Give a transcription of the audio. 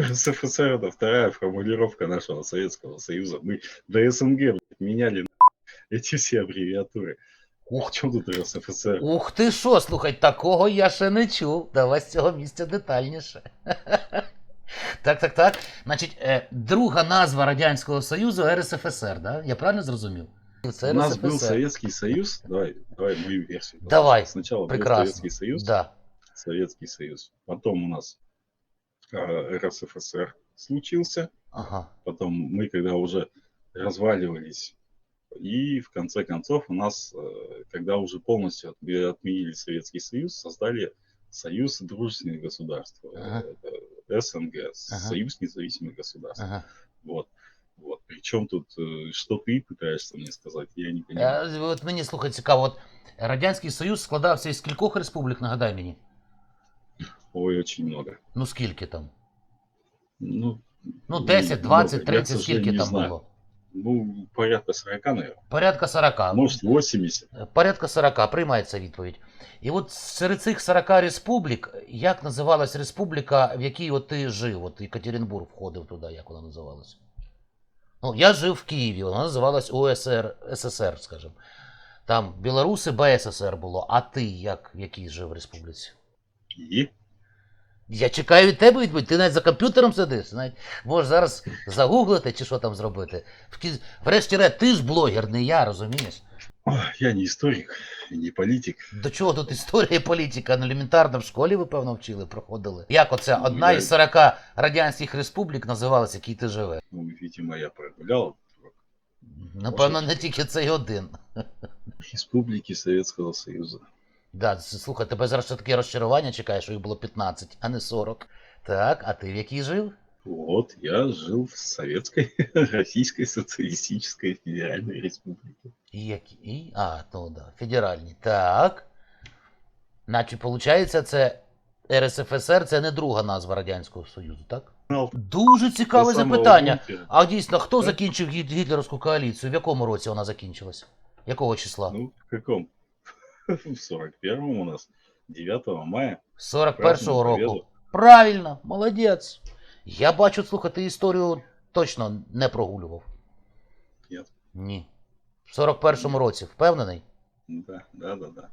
СФСР это вторая формулировка нашего Советского Союза. Мы до СНГ блядь, меняли эти все аббревиатуры. Ух В чем тут РСФСР? Ух ти що, слухай, такого я ще не чув. Давай з цього місця детальніше. Так, так, так. Значить, е, друга назва Радянського Союзу РСФСР, да? Я правильно зрозумів? Це У нас был РСФСР. Советский Союз. Давай, давай мою версию. Давай, Сначала был прекрасно. Советский Союз. Да. Советский Союз. Потом у нас э, РСФСР случился. Ага. Потом мы, когда уже разваливались, и в конце концов у нас, э, когда уже полностью отме- отменили Советский Союз, создали Союз дружественных государств, э, Ага. это СНГ, Ага. Союз независимых государств. ага. Вот. Вот. Причем тут, э, что ты пытаешься мне сказать, я не понимаю. Е, от мені слухай цікаво, от Радянський Союз складався із кількох республік, нагадай мені. Ой, очень много. Ну скільки там? Ну, Ну, 10, 20, 30, сожалению, скільки там знаю. було? Ну, порядка 40, наверное. Порядка 40. Может, 80. Порядка 40, приймається відповідь. І от серед цих 40 республік, як називалась республіка, в якій от ти жив? От Екатеринбург входив туди, як вона називалась? Ну, я жив в Києві, вона називалась УСР, СССР, скажімо. Там білоруси БССР було, а ти як в якій жив республіці? И Я чекаю від тебе відповідь, ти навіть за комп'ютером сидиш. Навіть можеш зараз загуглити чи що там зробити. В кі- Врешті-решт, ти ж блогер, не я, розумієш? Я не историк, и не политик. До чого тут історія і політика? Ну, елементарно в школі, ви, певно, вчили, проходили. Як оце Ну, одна із 40 радянських республік називалась, в якій ти живеш? Ну, видимо, я прогулял Напевно, не тільки цей один. республики Советского Союза. Да, слухай, тебе зараз ще таке розчарування чекає, що їх було 15, а не 40. Так, а ти в якій жив? Вот, я жил в Советской Российской Социалистической Федеральной Республике. І які? І? А, ну да, федеральні. Так. Значить, виходить, це РСФСР це не друга назва Радянського Союзу, так? Дуже цікаве запитання. А дійсно, хто Так. закінчив гі- гітлерівську коаліцію? В якому році вона закінчилась? Якого числа? Ну, в каком? В 41-м у нас, 9 мая. 41-го року. победу. Правильно, молодець. Я бачу, слухати історію точно не прогулював. Ні. Ні. В 41-му році, впевнений? Да, да, да, да.